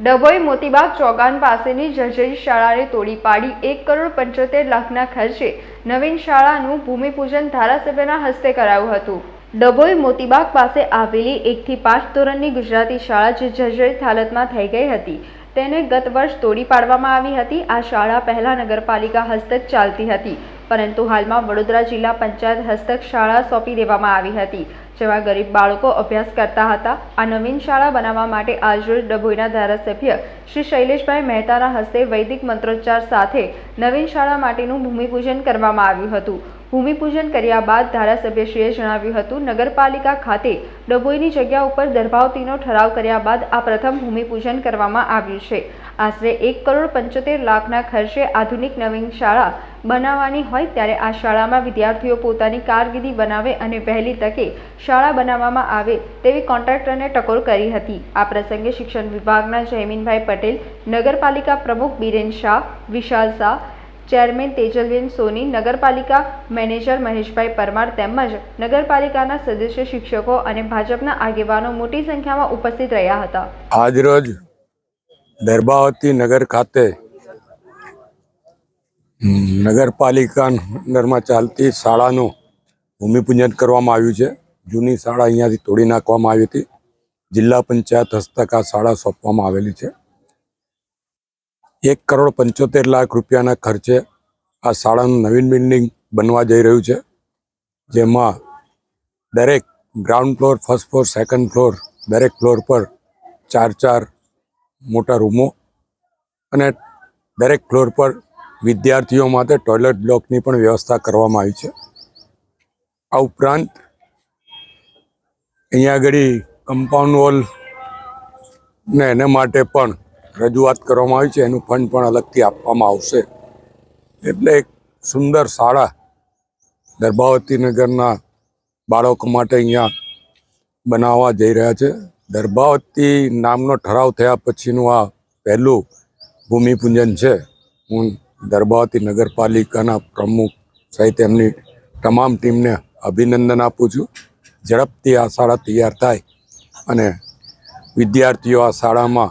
ડભોઈ મોતીબાગ ચોગાન પાસેની જર્જરી શાળાને તોડી પાડી એક કરોડ પંચોતેર લાખના ખર્ચે નવીન શાળાનું ભૂમિપૂજન ધારાસભ્યના હસ્તે કરાયું હતું. ડભોઈ મોતીબાગ પાસે આવેલી એકથી પાંચ ધોરણની ગુજરાતી શાળા જે જર્જરિત હાલતમાં થઈ ગઈ હતી, તેને ગત વર્ષ તોડી પાડવામાં આવી હતી. આ શાળા પહેલા નગરપાલિકા હસ્તક ચાલતી હતી. પરંતુ હાલમાં વડોદરા જિલ્લા પંચાયત હસ્તક શાળા સોંપી દેવામાં આવી હતી, જેમાં ગરીબ બાળકો અભ્યાસ કરતા હતા. આ નવીન શાળા બનાવવા માટે આજરોજ ડભોઈના ધારાસભ્ય શ્રી શૈલેષભાઈ મહેતાના હસ્તે વૈદિક મંત્રોચ્ચાર સાથે નવીન શાળા માટેનું ભૂમિપૂજન કરવામાં આવ્યું હતું. ભૂમિપૂજન કર્યા બાદ ધારાસભ્યશ્રીએ જણાવ્યું હતું, નગરપાલિકા ખાતે ડભોઈની જગ્યા ઉપર દર્ભાવતીનો ઠરાવ કર્યા બાદ આ પ્રથમ ભૂમિપૂજન કરવામાં આવ્યું છે. આશરે એક કરોડ પંચોતેર લાખના ખર્ચે આધુનિક નવીન શાળા બનાવવાની હોય ત્યારે આ શાળામાં વિદ્યાર્થીઓ પોતાની કારકિર્દી બનાવે અને વહેલી તકે શાળા બનાવવામાં આવે તેવી કોન્ટ્રાક્ટરને ટકોર કરી હતી. આ પ્રસંગે શિક્ષણ વિભાગના જયમીનભાઈ પટેલ, નગરપાલિકા પ્રમુખ બિરેન શાહ, વિશાલ શાહ ચેરમેન તેજલબેન સોની, નગરપાલિકા મેનેજર મહેશભાઈ પરમાર તેમજ નગરપાલિકાના સદસ્ય, શિક્ષકો અને ભાજપના આગેવાનો મોટી સંખ્યામાં ઉપસ્થિત રહ્યા હતા. આજરોજ દરબાવતી નગર ખાતે નગરપાલિકા અંદરમાં ચાલતી શાળાનું ભૂમિપૂજન કરવામાં આવ્યું છે. જૂની શાળા અહીંયાથી તોડી નાખવામાં આવી હતી. જિલ્લા પંચાયત હસ્તક આ શાળા સોંપવામાં આવેલી છે. એક કરોડ પંચોતેર લાખ રૂપિયાના ખર્ચે આ શાળાનું નવીન બિલ્ડિંગ બનવા જઈ રહ્યું છે, જેમાં દરેક ground floor, first floor, second floor, દરેક ફ્લોર પર ચાર ચાર મોટા રૂમો અને દરેક ફ્લોર પર વિદ્યાર્થીઓ માટે ટોયલેટ બ્લોકની પણ વ્યવસ્થા કરવામાં આવી છે. આ ઉપરાંત અહીંયા આગળ કમ્પાઉન્ડ વોલ ને એના માટે પણ રજૂઆત કરવામાં આવી છે, એનું ફંડ પણ અલગથી આપવામાં આવશે. એટલે એક સુંદર શાળા નગરના બાળકો માટે અહીંયા બનાવવા જઈ રહ્યા છે. દર્ભાવતી નામનો ઠરાવ થયા પછીનું આ પહેલું ભૂમિપૂજન છે. હું દર્ભાવતી નગરપાલિકાના પ્રમુખ સહિત એમની તમામ ટીમને અભિનંદન આપું છું. ઝડપથી આ શાળા તૈયાર થાય અને વિદ્યાર્થીઓ આ શાળામાં